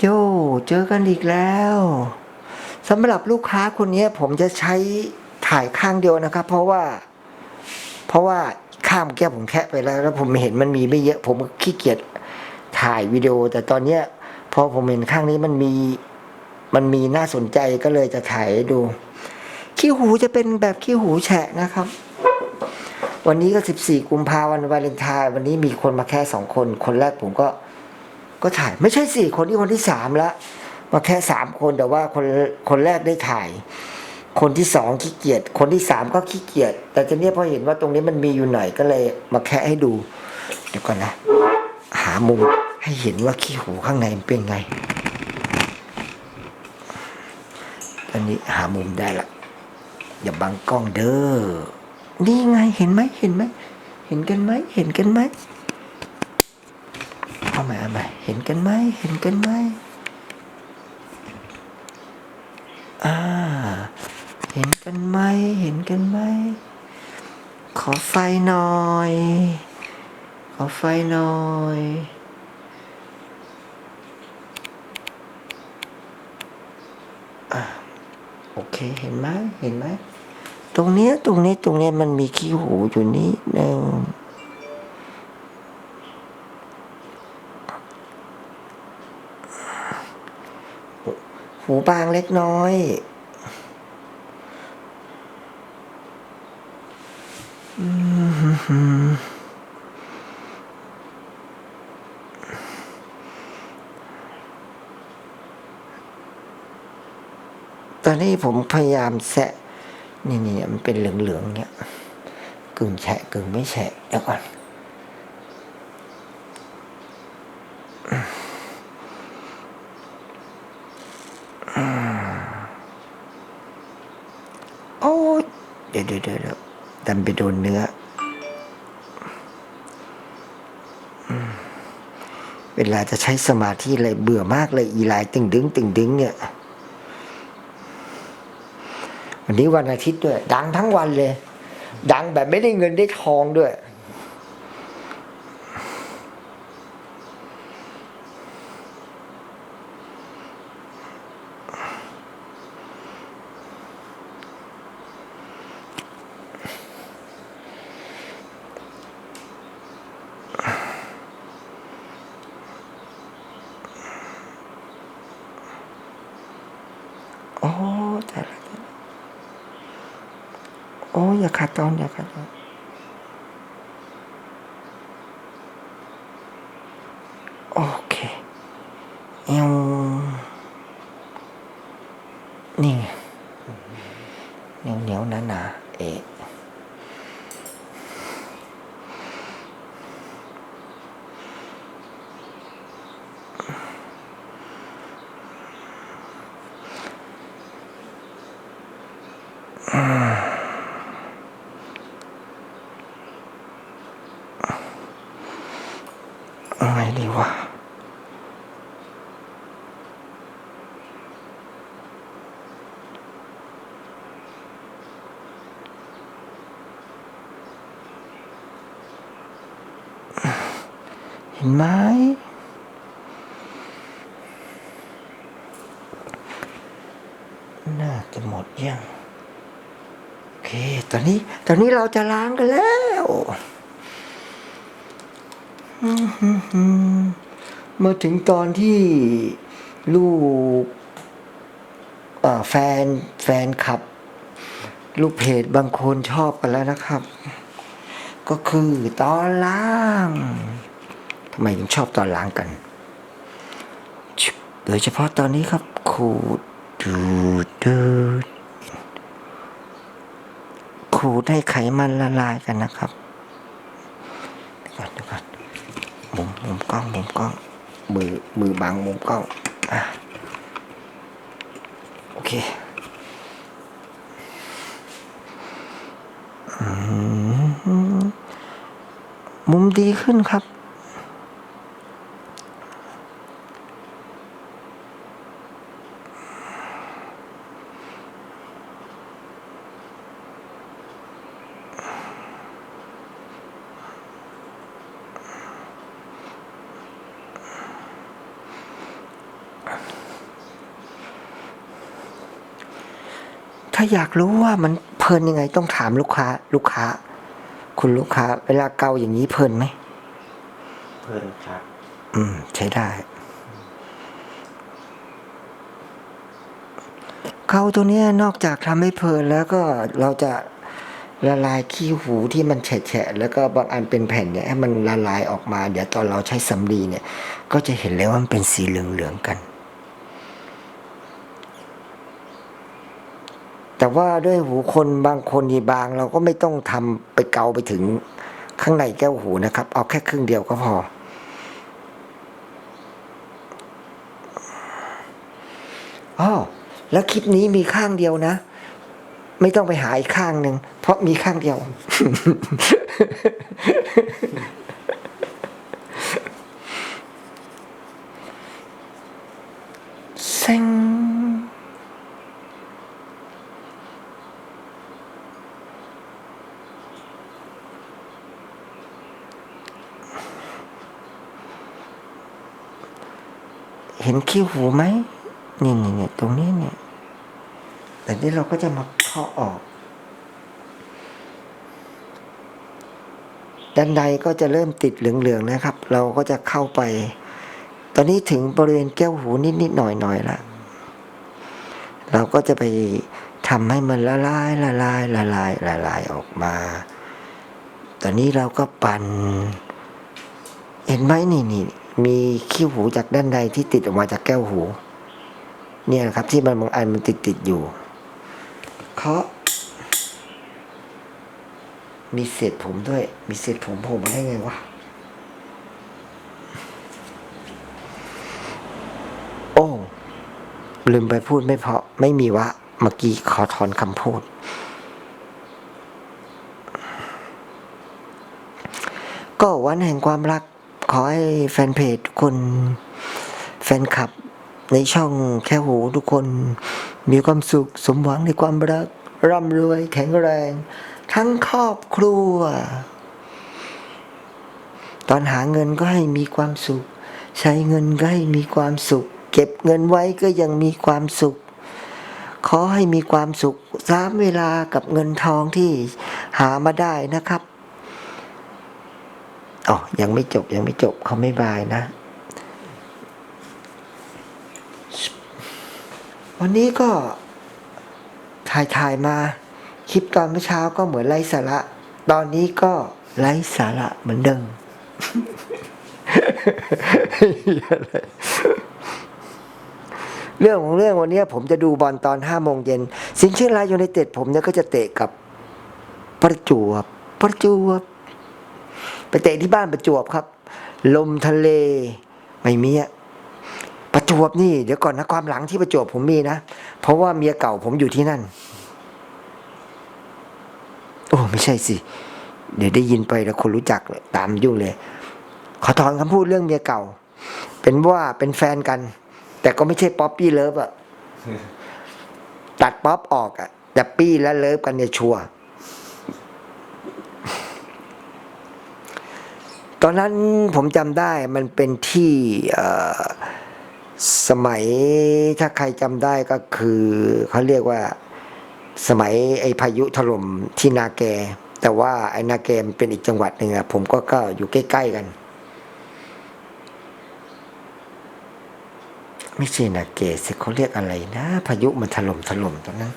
โจเจอกันอีกแล้วสำหรับลูกค้าคนนี้ผมจะใช้ถ่ายข้างเดียวนะครับ เพราะว่า เพราะว่าข้ามแก้ผมแคะไปแล้ว แล้วผมเห็นมันมีไม่เยอะ ผมขี้เกียจถ่ายวิดีโอ แต่ตอนเนี้ยพอผมเห็นข้างนี้มันมี มันมีน่าสนใจก็เลยจะถ่ายให้ดูขี้หูจะเป็นแบบขี้หูแฉะนะครับ วันนี้ก็ 14 กุมภาพันธ์วันวาเลนไทน์วันนี้มีคนมาแค่สองคน คนแรกผมก็ ก็ถ่ายไม่ใช่สี่คนที่คนที่สามล้วมาแค่สามคนแต่ว่าคนคนแรกได้ถ่าย คนที่สองขี้เกียจคนที่สามก็ขี้เกียจแต่ทีเนี้ยพอเห็นว่าตรงนี้มันมีอยู่หน่อยก็เลย มาแค่ให้ดู เดี๋ยวก่อนนะ หามุมให้เห็นว่าขี้หูข้างในมันเป็นไงตอนนี้หามุมได้ละอย่าบังกล้องเด้อนี่ไงเห็นไหมเห็นไหมเห็นกันไหมเห็นกันไหม เอาใหม่เอาใหม่เห็นกันไหมเห็นกันไหมอ่าเห็นกันไหมเห็นกันไหมขอไฟหน่อย ขอไฟหน่อยอะโอเคเห็นไหมเห็นไหมตรงเนี้ยตรงนี้ตรงเนี้ยมันมีขี้หูอยู่นิดนึง หูบางเล็กน้อย ตอนนี้ผมพยายามแซะนี่นี่มันเป็นเหลืองๆเนี่ยกึ่งแฉะกึ่งไม่แฉะเดี๋ยวก่อน โอ้ยเดี๋ยวเดี๋ยวเดี๋ยวเดี๋ันไปโดนเนื้อ เวลาจะใช้สมาธิเลยเบื่อมากเลยอีไลายตึงดึงตึงดึงเนี่ย วันนี้วันอาทิตย์ด้วย ดังทั้งวันเลย ดังแบบไม่ได้เงินได้ทองด้วย โอ้แต่ละแต่ละ โอ้อย่าขาดตอนอย่าขาดตอนโอเคเอวนี่ไงเหนียวเหนียวหนาหนาๆเอะเอา ไงดีวะเห็นไหมน่าจะหมดยัง โอเค ตอนนี้ ตอนนี้เราจะล้างกันแล้ว มาถึงตอนที่ลูกแฟนแฟนขับ ลูกเพจบางคนชอบกันแล้วนะครับ ก็คือตอนล้างทำไมถึงชอบตอนล้างกัน โดยเฉพาะตอนนี้ครับขูดดูดดูดขูดให้ไขมันละลายกันนะครับเดี๋ยวก่อนเดี๋ยวก่อน มุมมุมกล้องมุมกล้องมือมือบังมุมกล้องอะโอเคอืมมุมดีขึ้นครับ ถ้าอยากรู้ว่ามันเพลินยังไง ต้องถามลูกค้า ลูกค้า คุณลูกค้า เวลาเกาอย่างนี้เพลินไหมเพลินครับ อืม ใช้ได้ เกาตัวเนี้ยนอกจากทำให้เพลินแล้วก็เราจะละลายขี้หูที่มันแฉะๆแล้วก็บางอันเป็นแผ่นเนี่ยให้มันละลายออกมา เดี๋ยวตอนเราใช้สำลีเนี่ย ก็จะเห็นเลยว่ามันเป็นสีเหลืองๆกัน แต่ว่าด้วยหูคนบางคนนี่บาง เราก็ไม่ต้องทำไปเกาไปถึงข้างในแก้วหูนะครับ เอาแค่ครึ่งเดียวก็พอ อ๋อแล้วคลิปนี้มีข้างเดียวนะ ไม่ต้องไปหาอีกข้างหนึ่งเพราะมีข้างเดียว เซ็ง ห็นขี้หูไหมนี่นี่นี่ตรงนี้เนี่ยแต่นี่เราก็จะมาเคาะออก ด้านในก็จะเริ่มติดเหลืองๆนะครับ เราก็จะเข้าไป ตอนนี้ถึงบริเวณแก้วหูนิดๆหน่อยๆละเราก็จะไปทำให้มันละลายละลายละลายละลายออกมา ตอนนี้เราก็ปั่น เห็นไหมนี่นี่ มีขี้หูจากด้านในที่ติดออกมาจากแก้วหู เนี่ยครับที่มันบางอันมันติดติดอยู่เคาะมีเศษผมด้วย มีเศษผมโผล่มาได้ไงวะโอ้ลืมไปพูดไม่เพาะไม่มีวะเมื่อกี้ขอถอนคำพูด ก็วันแห่งความรัก ขอให้แฟนเพจทุกคน แฟนคลับในช่องแค่หูทุกคน มีความสุขสมหวังในความรัก ร่ำรวยแข็งแรง ทั้งครอบครัว ตอนหาเงินก็ให้มีความสุข ใช้เงินก็ให้มีความสุข เก็บเงินไว้ก็ยังมีความสุข ขอให้มีความสุขสามเวลากับเงินทองที่หามาได้นะครับ อ๋อยังไม่จบยังไม่จบเขาไม่บายนะ วันนี้ก็ถ่ายถ่ายมา คลิปตอนเมื่อเช้าก็เหมือนไร้สาระ ตอนนี้ก็ไร้สาระเหมือนเดิมเรื่องของเรื่องวันนี้ผมจะดูบอลตอนห้าโมงเย็น สิงเชียงรายยูไนเต็ดผมเนี่ยก็จะเตะกับประจวบประจวบ ไปเตะที่บ้านประจวบครับ ลมทะเล ไม่มีอะประจวบนี่เดี๋ยวก่อนนะความหลังที่ประจวบผมมีนะ เพราะว่าเมียเก่าผมอยู่ที่นั่น โอ้ไม่ใช่สิ เดี๋ยวได้ยินไปแล้วคนรู้จักเลยตามยุ่งเลย ขอถอนคำพูดเรื่องเมียเก่า เป็นว่าเป็นแฟนกัน แต่ก็ไม่ใช่ป๊อปปี้เลิฟอะตัดป๊อปออกอะแต่ปี้และเลิฟกันเนี่ยชัวร์ อนนั้นผมจำได้มันเป็นที่สมัยถ้าใครจำได้ก็คือเขาเรียกว่าสมัยไอพายุถล่มที่นาแก แต่ว่าไอนาแกมันเป็นอีกจังหวัดหนึ่งอะผมก็ก็อยู่ใกล้ ๆ กัน ไม่ใช่นาเกสิเขาเรียกอะไรนะ พายุมันถล่มถล่มตอนนั้น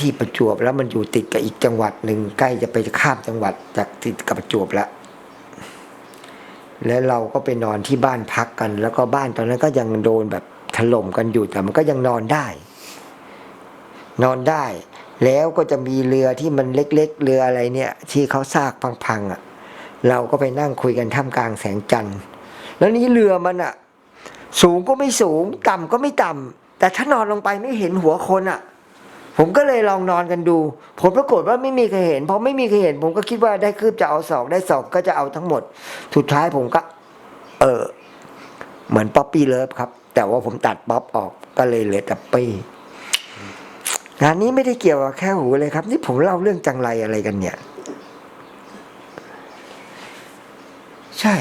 ที่ประจวบแล้วมันอยู่ติดกับอีกจังหวัดหนึ่งใกล้จะไปข้ามจังหวัดจากติดกับประจวบแล้วแล้วเราก็ไปนอนที่บ้านพักกัน แล้วก็บ้านตอนนั้นก็ยังโดนแบบถล่มกันอยู่แต่มันก็ยังนอนได้ นอนได้ แล้วก็จะมีเรือที่มันเล็ก ๆ เรืออะไรเนี่ย ที่เขาซากพังๆอะ เราก็ไปนั่งคุยกันท่ามกลางแสงจันทร์แล้วนี้เรือมันอะ สูงก็ไม่สูง ต่ำก็ไม่ต่ำแต่ถ้านอนลงไปไม่เห็นหัวคนอะ ผมก็เลยลองนอนกันดู ผลปรากฏว่าไม่มีใครเห็นพอไม่มีใครเห็น ผมก็คิดว่าได้คืบจะเอาสองได้สองก็จะเอาทั้งหมด สุดท้ายผมก็ เออเหมือนป๊อปปี้เลิฟครับ แต่ว่าผมตัดป๊อปออกก็เลยเหลือแต่ปี้งานนี้ไม่ได้เกี่ยวกับแค่หูเลยครับ นี่ผมเล่าเรื่องจังไรอะไรกันเนี่ย ใช่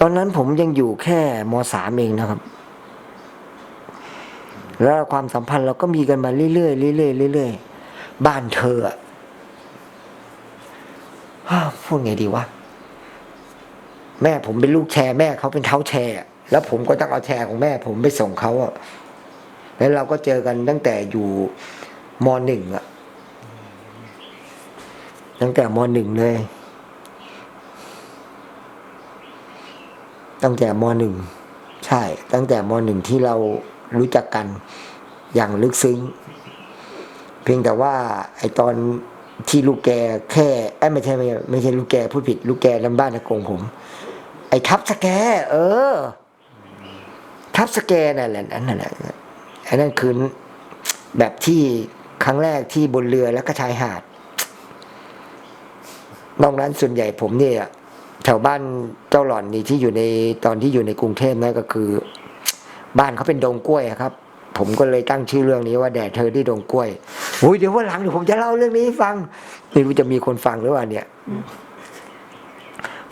ตอนนั้นผมยังอยู่แค่มสามเองนะครับ แล้วความสัมพันธ์เราก็มีกันมาเรื่อยๆเรื่อยๆเรื่อยๆบ้านเธออะฮ่าพูดไงดีวะแม่ผมเป็นลูกแชร์แม่เขาเป็นเท้าแชร์ แล้วผมก็ต้องเอาแชร์ของแม่ ผมไปส่งเขาอะแล้วเราก็เจอกันตั้งแต่อยู่มหนึ่งอะตั้งแต่มหนึ่งเลย ตั้งแต่มหนึ่งใช่ ตั้งแต่มหนึ่งที่เรา รู้จักกันอย่างลึกซึ้ง เพียงแต่ว่าไอตอนที่ลูกแกแค่ไอ้ไม่ใช่ไม่ใช่ไม่ใช่ลูกแกพูดผิด ลูกแกลำบ้านอากงผม ไอ้ทับสแก เออ ทับสแกนั่นแหละนั่นแหละอันนั้นคือแบบที่ครั้งแรกที่บนเรือแล้วก็ชายหาดนอกนั้นส่วนใหญ่ผมเนี่ยแถวบ้านเจ้าหล่อนนี่ที่อยู่ในตอนที่อยู่ในกรุงเทพนั่นก็คือ บ้านเขาเป็นดงกล้วยครับ ผมก็เลยตั้งชื่อเรื่องนี้ว่าแดดเธอที่ดงกล้วยโอ้ยเดี๋ยววันหลังเดี๋ยวผมจะเล่าเรื่องนี้ให้ฟังไม่รู้จะมีคนฟังหรือเปล่าเนี่ย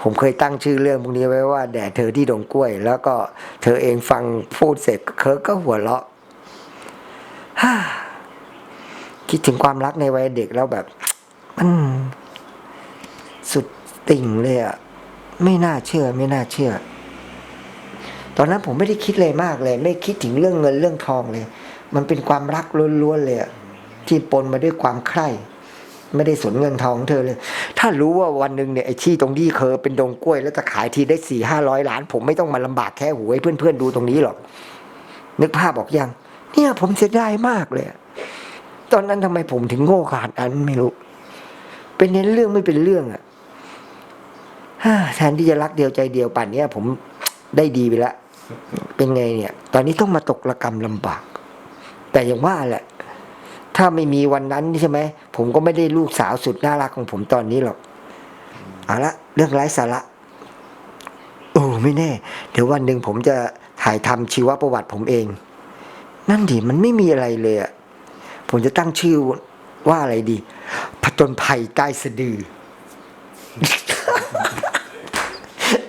ผมเคยตั้งชื่อเรื่องพวกนี้ไว้ว่าแดดเธอที่ดงกล้วย แล้วก็เธอเองฟังพูดเสร็จเธอก็หัวเราะฮ่าคิดถึงความรักในวัยเด็กแล้วแบบมันสุดติ่งเลยอะไม่น่าเชื่อ ไม่น่าเชื่อ ตอนนั้นผมไม่ได้คิดเลยมากเลย ไม่คิดถึงเรื่องเงินเรื่องทองเลย มันเป็นความรักล้วนๆเลยอะที่ปนมาด้วยความใคร่ไม่ได้สนเงินทองของเธอเลย ถ้ารู้ว่าวันหนึ่งเนี่ยไอ้ที่ตรงที่เคอเป็นดงกล้วย แล้วจะขายทีได้สี่ห้าร้อยล้าน ผมไม่ต้องมาลำบากแค่หูให้เพื่อนๆดูตรงนี้หรอก นึกภาพบอกยัง เนี่ยผมเสียดายมากเลยอะตอนนั้นทำไมผมถึงโง่ขนาดนั้นไม่รู้ เป็นเน้นเรื่องไม่เป็นเรื่องอะฮ่าแทนที่จะรักเดียวใจเดียวป่านเนี้ยผมได้ดีไปแล้ว เป็นไงเนี่ย ตอนนี้ต้องมาตกระกรรมลำบาก แต่อย่างว่าแหละ ถ้าไม่มีวันนั้นใช่ไหม ผมก็ไม่ได้ลูกสาวสุดน่ารักของผมตอนนี้หรอก เอาละเรื่องไร้สาระ โอ้ไม่แน่ เดี๋ยววันหนึ่งผมจะถ่ายทำชีวประวัติผมเอง นั่นดิมันไม่มีอะไรเลยอะผมจะตั้งชื่อว่าอะไรดี ผจญภัยใต้สะดือ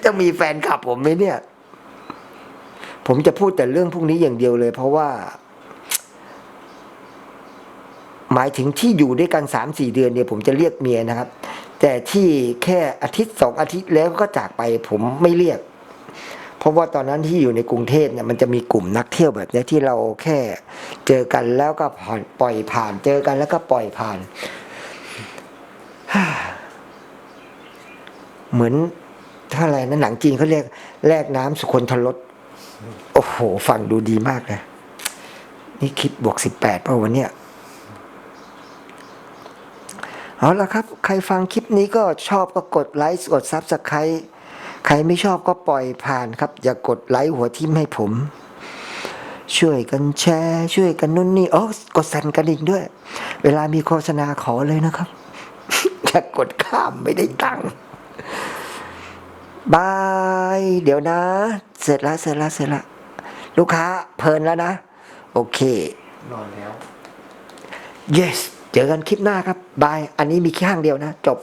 จะมีแฟนคลับผมไหมเนี่ย ผมจะพูดแต่เรื่องพวกนี้อย่างเดียวเลย เพราะว่า หมายถึงที่อยู่ด้วยกันสามสี่เดือนเนี่ยผมจะเรียกเมียนะครับ แต่ที่แค่อาทิตย์สองอาทิตย์แล้วก็จากไป ผมไม่เรียก เพราะว่าตอนนั้นที่อยู่ในกรุงเทพเนี่ยมันจะมีกลุ่มนักเที่ยวแบบนี้ที่เราแค่เจอกันแล้วก็ผ่อนปล่อยผ่าน เจอกันแล้วก็ปล่อยผ่านเหมือนถ้าอะไรนะหนังจีนเขาเรียกแลกน้ำสุคนทรส โอ้โห ฟังดูดีมากเลยนี่คิดบวกสิบแปดเปล่าวันเนี้ยเอาละครับ ใครฟังคลิปนี้ก็ชอบก็กดไลค์กดซับสไครต์ใครไม่ชอบก็ปล่อยผ่านครับ อย่ากกดไลค์หัวทิ่มให้ผม ช่วยกันแชร์ ช่วยกันนู่นนี่โอ้กดสั่นกระดิ่งด้วย เวลามีโฆษณาขอเลยนะครับ อย่ากดข้ามไม่ได้ตังค์ บาย เดี๋ยวนะ เสร็จแล้วเสร็จแล้วเสร็จแล้วลูกค้าเพลินแล้วนะ โอเคนอนแล้ว yes เจอกันคลิปหน้าครับบาย อันนี้มีแค่ข้างเดียวนะ จบ